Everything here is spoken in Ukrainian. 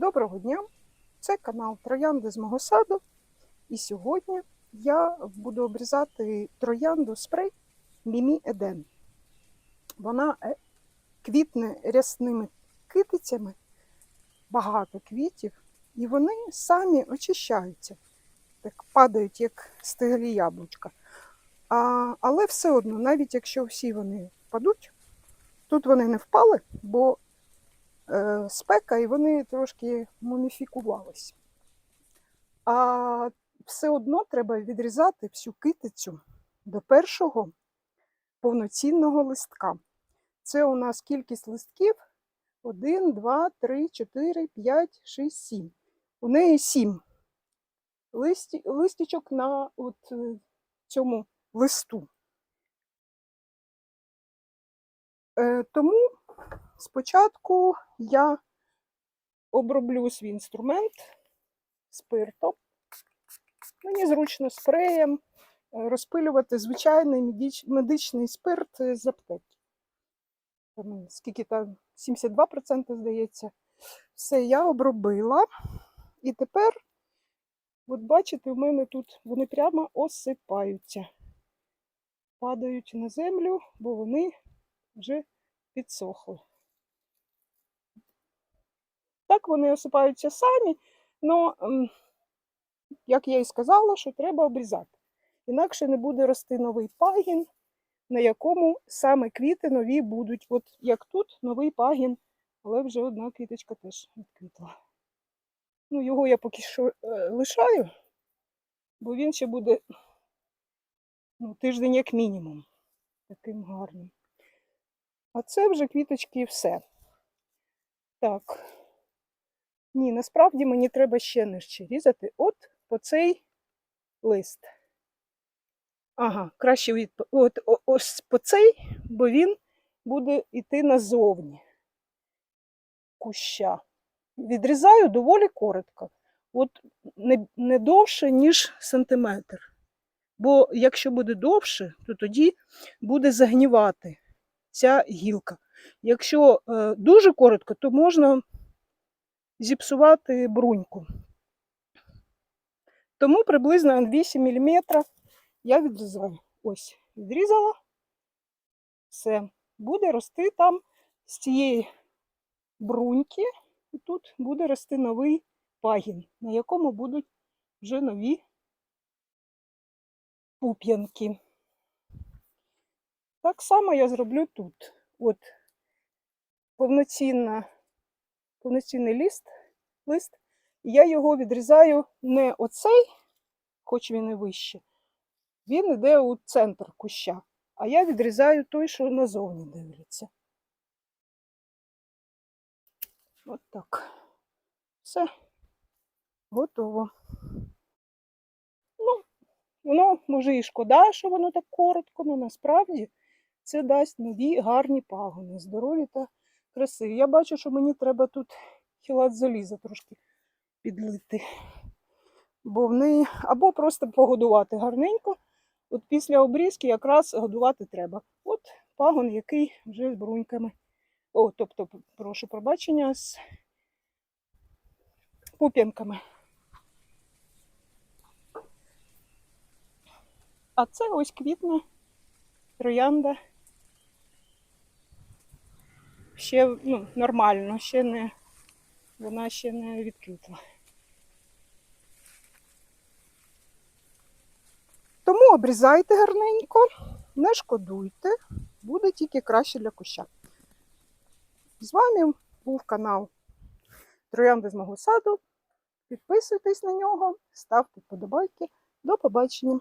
Доброго дня! Це канал Троянди з мого саду. І сьогодні я буду обрізати троянду спрей Мімі Еден. Вона е, квітне рясними китицями, багато квітів, і вони самі очищаються, так падають, як стиглі яблучка. А, але все одно, навіть якщо всі вони впадуть, тут вони не впали, бо спека, і вони трошки муміфікувались. А все одно треба відрізати всю китицю до першого повноцінного листка. Це у нас кількість листків 1, 2, 3, 4, 5, 6, 7. У неї 7 листі, листічок на от, е, цьому листу. Е, тому Спочатку я оброблю свій інструмент спиртом. Мені зручно спреєм е, розпилювати звичайний медичний спирт з аптеки. Скільки там 72%, здається. Все, я обробила. І тепер, от бачите, у мене тут вони прямо осипаються. Падають на землю, бо вони вже підсохли. Так вони осипаються самі, але, як я і сказала, що треба обрізати. Інакше не буде рости новий пагін, на якому саме квіти нові будуть. От як тут новий пагін, але вже одна квіточка теж відквітла. Ну, його я поки що е, лишаю, бо він ще буде ну, тиждень як мінімум. Таким гарним. А це вже квіточки і все. Так. Ні, насправді мені треба ще нижче різати. От по цей лист. Ага, краще від... от, ось по цей, бо він буде йти назовні куща. Відрізаю доволі коротко. От не, не довше, ніж сантиметр. Бо якщо буде довше, то тоді буде загнівати ця гілка. Якщо е, дуже коротко, то можна зіпсувати бруньку. Тому приблизно 8 мм я відрізаю. Ось, відрізала. Все. Буде рости там з цієї бруньки, і тут буде рости новий пагін, на якому будуть вже нові пуп'янки. Так само я зроблю тут. От повноцінна, повноцінний лист, лист. І я його відрізаю не оцей, хоч він і вище, він йде у центр куща, а я відрізаю той, що назовні дивляться. От так. Все, готово. Ну, воно може і шкода, що воно так коротко, але насправді це дасть нові гарні пагони, здорові та красиві. Я бачу, що мені треба тут хілат заліза трошки підлити. Бо в або просто погодувати гарненько. От після обрізки якраз годувати треба. От пагон, який вже з бруньками. О, тобто, прошу пробачення, з пуп'янками. А це ось квітне троянда. Ще ну, нормально, ще не, вона ще не відквітла. Тому обрізайте гарненько, не шкодуйте, буде тільки краще для куща. З вами був канал Троянди з мого саду. Підписуйтесь на нього, ставте вподобайки. До побачення!